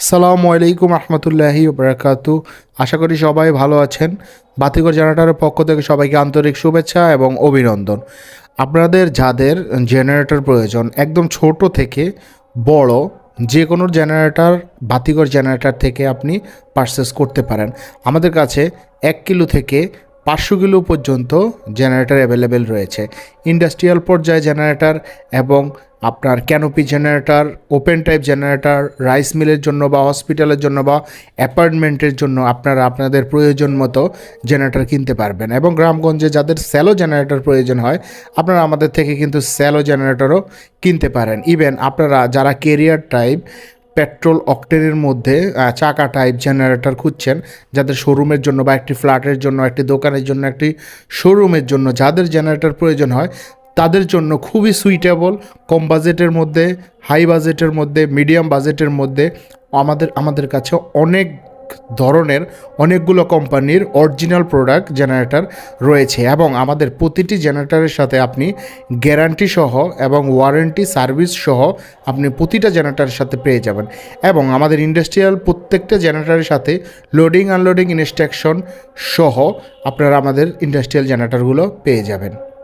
সালামু আলাইকুম রহমতুল্লাহি বারাকাতু। আশা করি সবাই ভালো আছেন। বাতিঘর জেনারেটরের পক্ষ থেকে সবাইকে আন্তরিক শুভেচ্ছা এবং অভিনন্দন। আপনাদের যাদের জেনারেটর প্রয়োজন, একদম ছোট থেকে বড় যে কোনো জেনারেটর, বাতিঘর জেনারেটর থেকে আপনি পারচেস করতে পারেন। আমাদের কাছে এক কিলো থেকে পাঁচশো কিলো পর্যন্ত জেনারেটর অ্যাভেলেবেল রয়েছে। ইন্ডাস্ট্রিয়াল পর্যায়ে জেনারেটর এবং আপনার canopy generator open type generator rice মিলের জন্য বা হসপিটালের জন্য বা অ্যাপার্টমেন্টের জন্য আপনারা আপনাদের প্রয়োজন মতো জেনারেটর কিনতে পারবেন। এবং গ্রামগঞ্জে যাদের স্যালো জেনারেটর প্রয়োজন হয়, আপনারা আমাদের থেকে কিন্তু স্যালো জেনারেটরও কিনতে পারেন। ইভেন আপনারা যারা কেরিয়ার টাইপ পেট্রোল অকটেনের মধ্যে চাকা টাইপ জেনারেটর খুঁজছেন, যাদের শোরুমের জন্য বা একটি ফ্ল্যাটের জন্য, একটি দোকানের জন্য, একটি শোরুমের জন্য যাদের জেনারেটর প্রয়োজন হয় তাদের জন্য খুবই সুইটেবল কম বাজেটের মধ্যে হাই বাজেটের মধ্যে মিডিয়াম বাজেটের মধ্যে আমাদের আমাদের কাছে অনেক ধরনের, অনেকগুলো কোম্পানির অরিজিনাল প্রোডাক্ট জেনারেটর রয়েছে এবং আমাদের প্রতিটি জেনারেটরের সাথে আপনি গ্যারান্টি সহ এবং ওয়ারেন্টি সার্ভিস সহ আপনি প্রতিটা জেনারেটরের সাথে পেয়ে যাবেন এবং আমাদের ইন্ডাস্ট্রিয়াল প্রত্যেকটা জেনারেটরের সাথে লোডিং আনলোডিং ইনস্ট্রাকশন সহ আপনারা আমাদের ইন্ডাস্ট্রিয়াল জেনারেটরগুলো পেয়ে যাবেন।